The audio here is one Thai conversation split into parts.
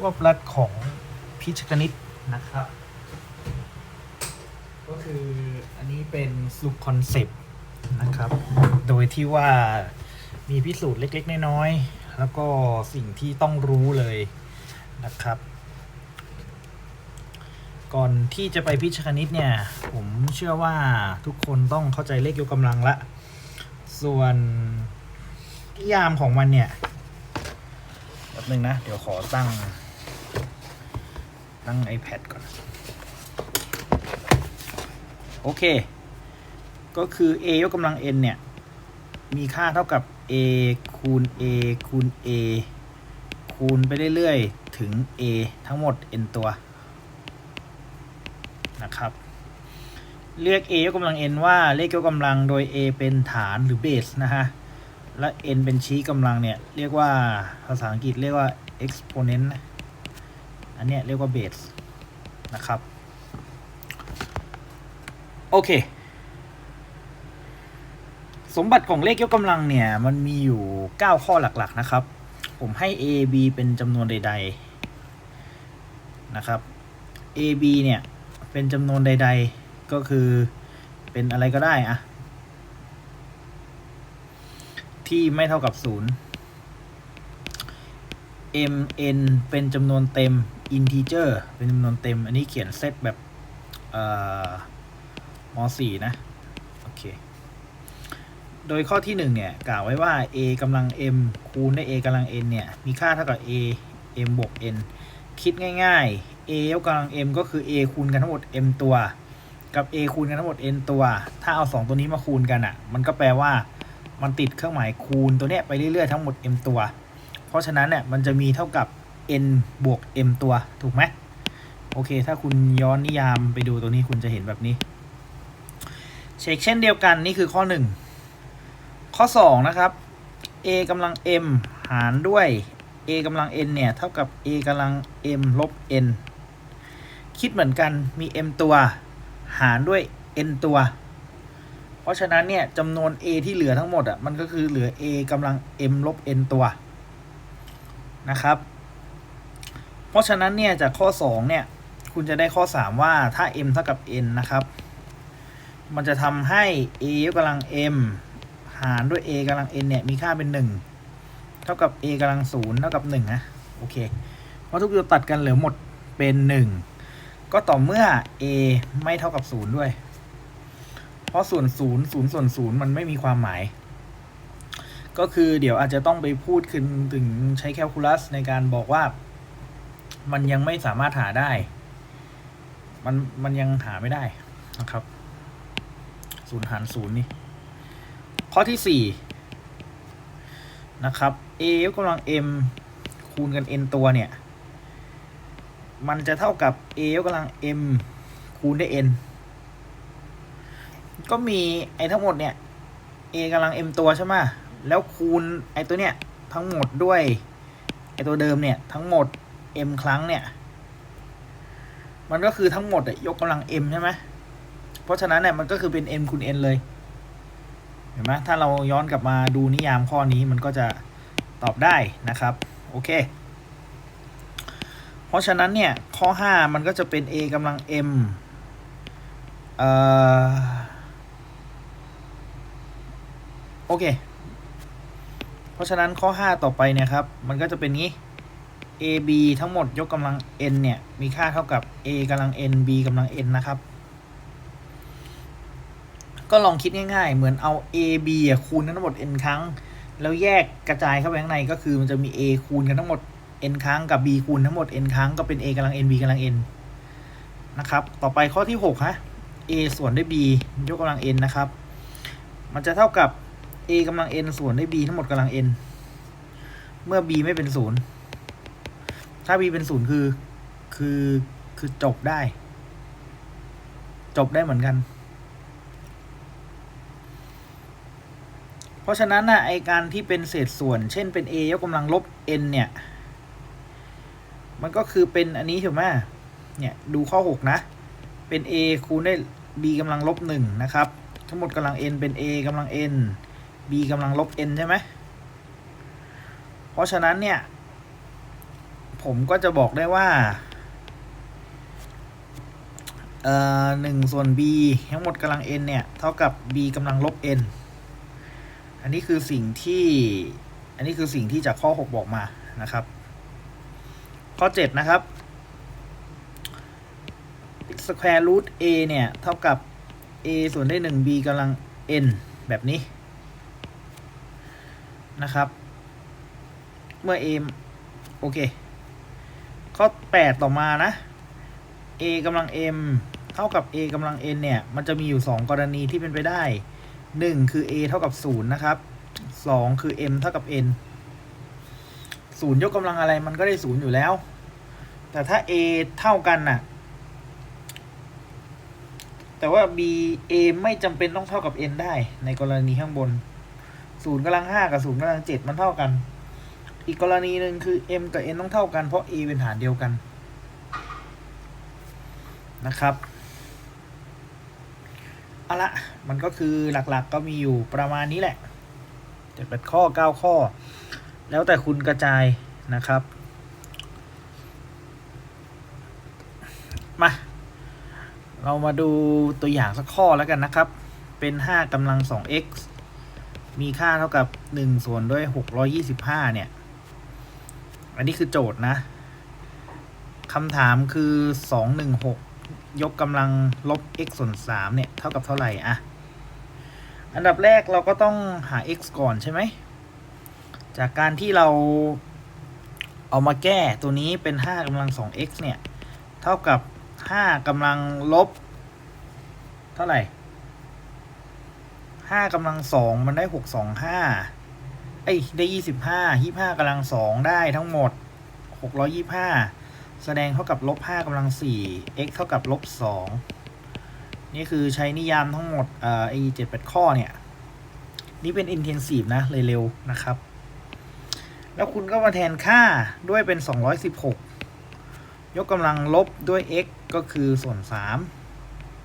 รวบรัดของพิชคณิตนะครับ ก็คืออันนี้เป็นสรุปคอนเซปต์นะครับ โดยที่ว่ามีพิสูจน์เล็กๆ น้อยๆ แล้วก็สิ่งที่ต้องรู้เลยนะครับ ก่อนที่จะไปพิชคณิตเนี่ย ผมเชื่อว่าทุกคนต้องเข้าใจเลขยกกำลังละ ส่วนนิยามของมันเนี่ยแป๊บนึงนะ เดี๋ยวขอตั้ง ตั้ง iPad ก่อน โอเค ก็คือ a ยกกำลัง n เนี่ย มีค่าเท่ากับ a คูณ a คูณ a คูณไปเรื่อยๆ ถึง a ทั้งหมด n ตัว นะครับ เรียก a ยกกำลัง n ว่าเลขยกกำลังโดย a เป็นฐานหรือเบสนะฮะ และ n เป็นชี้กำลังเนี่ย เรียกว่าภาษาอังกฤษเรียกว่า exponent นะ อันนี้เรียกว่าเบสนะครับ โอเค สมบัติของเลขยกกำลังเนี่ย มันมีอยู่ 9 ข้อหลักๆนะครับ ผมให้ a b เป็นจำนวนใด ๆ นะครับ a b เนี่ย เป็นจำนวนใด ๆ ก็คือเป็นอะไรก็ได้อะที่ไม่เท่ากับ 0 m n เป็นจำนวนเต็ม integer เป็นจำนวนเต็ม อันนี้เขียนเซตแบบเอ่อม .4 นะ โอเค โดยข้อที่ 1 เนี่ย กล่าวไว้ว่า a กำลัง m คูณด้วย a กำลัง n เนี่ย มีค่าเท่ากับ a m บวก n คิดง่ายๆ a ยกกำลัง m ก็คือ a คูณกันทั้งหมด m ตัว กับ a คูณกันทั้งหมด n ตัว ถ้าเอา 2 ตัวนี้มาคูณกันอะ่ะ มันก็แปลว่ามันติดเครื่องหมายคูณตัวเนี้ยไปเรื่อยๆทั้งหมด m ตัว เพราะฉะนั้นเนี่ยมันจะมีเท่ากับ n บวก m ตัวถูกไหมโอเค ถ้าคุณย้อนนิยามไปดูตัวนี้คุณจะเห็นแบบนี้ เช็คเช่นเดียวกันนี่คือข้อ 1 ข้อ 2 นะครับ a กำลัง m หารด้วย a กำลัง n เนี่ย เท่ากับ a กำลัง m ลบ n คิดเหมือนกันมี m ตัว หารด้วย n ตัว เพราะฉะนั้นเนี่ยจำนวน a ที่เหลือทั้งหมดอะมันก็คือเหลือ a กำลัง m ลบ n ตัวนะครับ เพราะฉะนั้นเนี่ยจากข้อ 2 เนี่ย คุณจะได้ข้อ 3 ว่าถ้า m เท่ากับ n นะครับ มันจะทำให้ a ยกกำลัง m หารด้วย a กำลัง n เนี่ย มีค่าเป็น 1 เท่ากับ a กำลัง0เท่ากับ 1 นะ โอเค เพราะทุกตัวตัดกันเหลือหมดเป็น 1 ก็ต่อเมื่อ a ไม่เท่ากับ 0 ด้วย เพราะส่วน 0 0 ส่วน 0 มันไม่มีความหมาย ก็คือเดี๋ยวอาจจะต้องไปพูดขึ้นถึงใช้แคลคูลัสในการบอกว่า มันยังไม่สามารถหาได้ มันมันยังหาไม่ได้นะครับศูนย์หารศูนย์นี่ ข้อที่สี่นะครับ a ยกกำลัง m คูณกัน n ตัวเนี่ย มันจะเท่ากับ a ยกกำลัง m คูณด้วย n ก็มีไอ้ทั้งหมดเนี่ย a กำลัง m ตัวใช่ไหมแล้วคูณไอ้ตัวเนี่ยทั้งหมดด้วยไอ้ตัวเดิมเนี่ยทั้งหมด m ครั้งเนี่ย มันก็คือทั้งหมดอะยกกำลัง m ใช่ไหมเพราะฉะนั้นเนี่ยมันก็คือเป็น m คูณ n เลย เห็นไหมถ้าเราย้อนกลับมาดูนิยามข้อนี้มันก็จะตอบได้นะครับ โอเค เพราะฉะนั้นเนี่ย ข้อ 5 มันก็จะเป็น a กำลัง m เอ่อโอเค เพราะฉะนั้นข้อ 5 ต่อไปเนี่ยครับ มันก็จะเป็นงี้ a b ทั้งหมดยกกำลัง n เนี่ย มีค่าเท่ากับ a กำลัง n b กำลัง n นะครับ ก็ลองคิดง่ายๆ เหมือนเอา a b อะคูณกันทั้งหมด n ครั้ง แล้วแยกกระจายเข้าไปข้างในก็คือมันจะมี a คูณกันทั้งหมด n ครั้งกับ b คูณทั้งหมด n ครั้งก็เป็น a กำลัง n b กำลัง n นะครับ ต่อไปข้อที่6ฮะ a ส่วนด้วย b ยกกำลัง n นะครับ มันจะเท่ากับ a กำลัง n ส่วนด้วย b ทั้งหมดกำลัง n เมื่อ b ไม่เป็นศูนย์ ถ้า b เป็นศูนย์คือ คือคือจบได้ จบได้เหมือนกัน เพราะฉะนั้นนะไอการที่เป็นเศษส่วน เช่นเป็น a ยกกำลังลบ n เนี่ย มันก็คือเป็นอันนี้ถูกไหมเนี่ย ดูข้อ 6 นะ เป็น a คูณด้วย b กำลังลบ1นะครับ ทั้งหมดกำลัง n เป็น a กำลัง n b กำลังลบ n ใช่ไหม เพราะฉะนั้นเนี่ย ผมก็จะบอกได้ว่าเอ่อหนึ่งส่วน b ทั้งหมดกำลัง n เนี่ย เท่ากับ b กำลังลบ n อันนี้คือสิ่งที่ อันนี้คือสิ่งที่จากข้อ 6 บอกมานะครับ ข้อ 7 นะครับ square root a เนี่ย เท่ากับ a ส่วนได้1 b กำลัง n แบบนี้นะครับ เมื่อ a โอเค ข้อ 8 ต่อมานะ a กำลัง m เท่ากับ a กำลัง n เนี่ย มันจะมีอยู่ 2 กรณีที่เป็นไปได้ 1 คือ a เท่ากับ 0 นะครับ 2 คือ m เท่ากับ n 0 ยกกำลังอะไรมันก็ได้ 0 อยู่แล้ว แต่ถ้า a เท่ากันน่ะ แต่ว่า b a ไม่จำเป็นต้องเท่ากับ n ได้ในกรณีข้างบน0กำลัง5กับ0กำลัง7มันเท่ากัน อีกกรณีหนึ่งคือ m กับ n ต้องเท่ากันเพราะ a เป็นฐานเดียวกันนะครับเอาละมันก็คือหลักๆก็มีอยู่ประมาณนี้แหละเจ็ดแปดข้อเก้าข้อ แล้วแต่คุณกระจายนะครับ มา เรามาดูตัวอย่างสักข้อแล้วกันนะครับ เป็นห้ากำลังสอง x มีค่าเท่ากับหนึ่งส่วนด้วยหกร้อยี่สิบห้าเนี่ย อันนี้คือโจทย์นะคำถามคือสองหนึ่งหกยกกำลังลบ x ส่วนสามเนี่ย เท่ากับเท่าไหร่อะอันดับแรกเราก็ต้องหา x ก่อนใช่ไหม จากการที่เราเอามาแก้ตัวนี้เป็นห้ากำลังสอง x เนี่ย เท่ากับห้ากำลังลบ เท่าไหร่ห้ากำลังสองมันได้หกส องห้าเอ้ยได้ยี่สิบห้ายี่ห้ากำลังสองได้ทั้งหมดหกร้อยี่ห้าแสดงเท่ากับลบห้ากำลังสี่ x เท่ากับลบสองนี่คือใช้นิยามทั้งหมดเอ่อไอเจ็ดแปดข้อเนี่ย นี่เป็น intensive นะเลยเร็วนะครับ แล้วคุณก็มาแทนค่าด้วยเป็น 216 ยกกำลังลบด้วย x ก็คือส่วน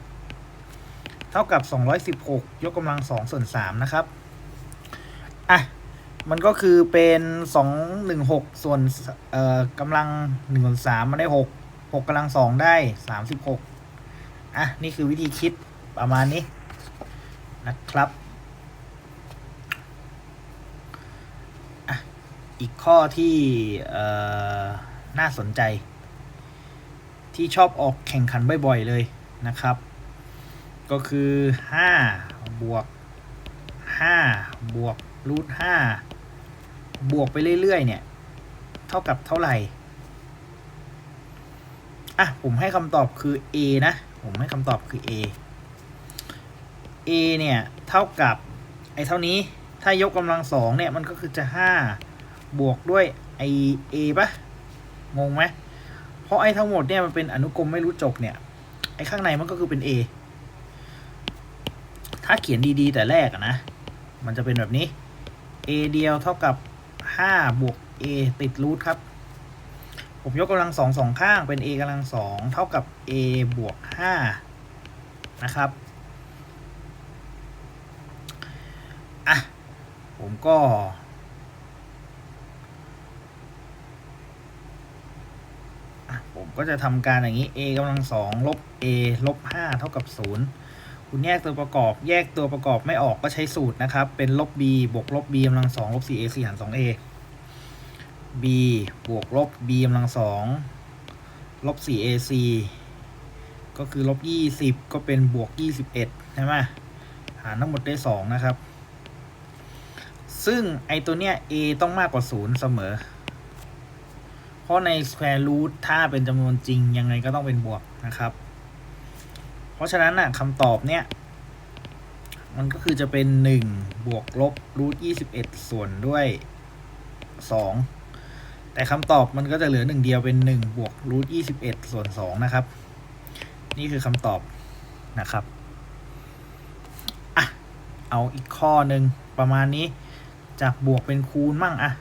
3 เท่ากับ 216 ยกกำลัง 2 ส่วน 3 นะครับ มันก็คือเป็น216ส่วนเอ่อกำลัง1ส่วน3มันได้6 6กกำลัง2ได้36อะ นี่คือวิธีคิดประมาณนี้นะครับอีกข้อที่น่าสนใจ ที่ชอบออกแข่งขันบ่อยๆเลยนะครับ ก็คือ5บวก5บวกรูท5 บวกไปเรื่อยๆ เนี่ย เท่ากับเท่าไหร่ อะ ผมให้คำตอบคือ a นะ ผมให้คำตอบคือ a a เนี่ย เท่ากับไอ้เท่านี้ ถ้ายกกำลังสองเนี่ย มันก็คือจะ 5 บวกด้วยไอ a ปะงงไหมเพราะไอ้ทั้งหมดเนี่ยมันเป็นอนุกรมไม่รู้จบเนี่ย ไอ้ข้างในมันก็คือเป็น a ถ้าเขียนดีๆแต่แรกอะนะ มันจะเป็นแบบนี้ a เดียวเท่ากับ 5บวก a ติดรูทครับ ผมยกกำลังสองสองข้างเป็น a กำลังสองเท่ากับ a บวก5นะครับ อะ ผมก็ ผมก็จะทำการอย่างนี้ a กำลังสองลบ a ลบห้าเท่ากับศูนย์คุณแยกตัวประกอบ แยกตัวประกอบไม่ออกก็ใช้สูตรนะครับ เป็นลบ b บวกลบ b กำลังสองลบ 4a 4หาร 2a b บวกลบ b กำลังสองลบ 4ac ก็คือลบ 20 ก็เป็นบวก 21 ใช่ไหมหารทั้งหมดได้ 2 นะครับ ซึ่งไอตัวเนี้ย a ต้องมากกว่า 0 เสมอ เพราะใน square root ถ้าเป็นจำนวนจริงยังไงก็ต้องเป็นบวกนะครับ เพราะฉะนั้นน่ะคำตอบเนี้ย มันก็คือจะเป็น 1 บวกลบรูท21 ส่วนด้วย 2 แต่คำตอบมันก็จะเหลือ1เดียวเป็น1บวกรูท21ส่วน2นะครับ นี่คือคำตอบนะครับอะเอาอีกข้อหนึ่งประมาณนี้จากบวกเป็นคูณมั่งอะ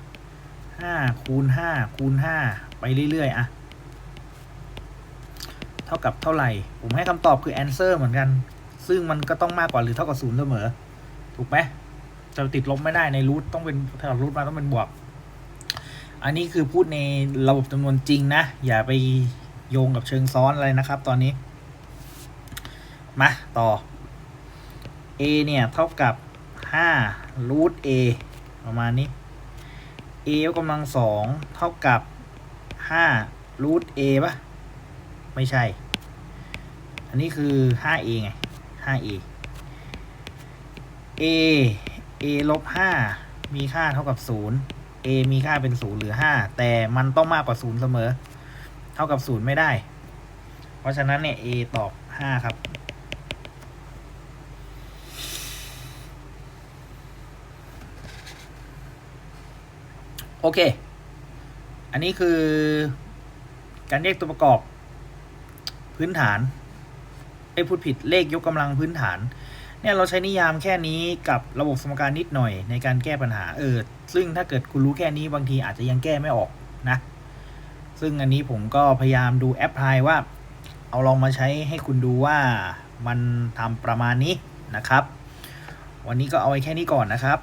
ห้าคูณห้าคูณห้าไปเรื่อยๆอะเท่ากับเท่าไหร่ ผมให้คำตอบคือ answer เหมือนกัน ซึ่งมันก็ต้องมากกว่าหรือเท่ากับศูนย์เสมอ ถูกไหมจะติดลบไม่ได้ในรูทต้องเป็นถ้ารูทมาต้องเป็นบวก อันนี้คือพูดในระบบจำนวนจริงนะ อย่าไปโยงกับเชิงซ้อนอะไรนะครับ ตอนนี้ มาต่อ a เนี่ย เท่ากับ5รูท a ประมาณนี้ a ยกกำลังสองเท่ากับ5รูท a ปะไม่ใช่ อันนี้คือ 5a ไง 5a a a ลบ5มีค่าเท่ากับ 0 a มีค่าเป็น0หรือ5แต่มันต้องมากกว่า0เสมอ เท่ากับ0ไม่ได้ เพราะฉะนั้นเนี่ย a ตอบ5ครับโอเค อันนี้คือการแยกตัวประกอบพื้นฐานไอ้พูดผิดเลขยกกำลังพื้นฐาน เนี่ยเราใช้นิยามแค่นี้กับระบบสมการนิดหน่อยในการแก้ปัญหาเออซึ่งถ้าเกิดคุณรู้แค่นี้บางทีอาจจะยังแก้ไม่ออกนะ ซึ่งอันนี้ผมก็พยายามดูแอปพลายว่า เอาลองมาใช้ให้คุณดูว่ามันทำประมาณนี้นะครับ วันนี้ก็เอาไว้แค่นี้ก่อนนะครับ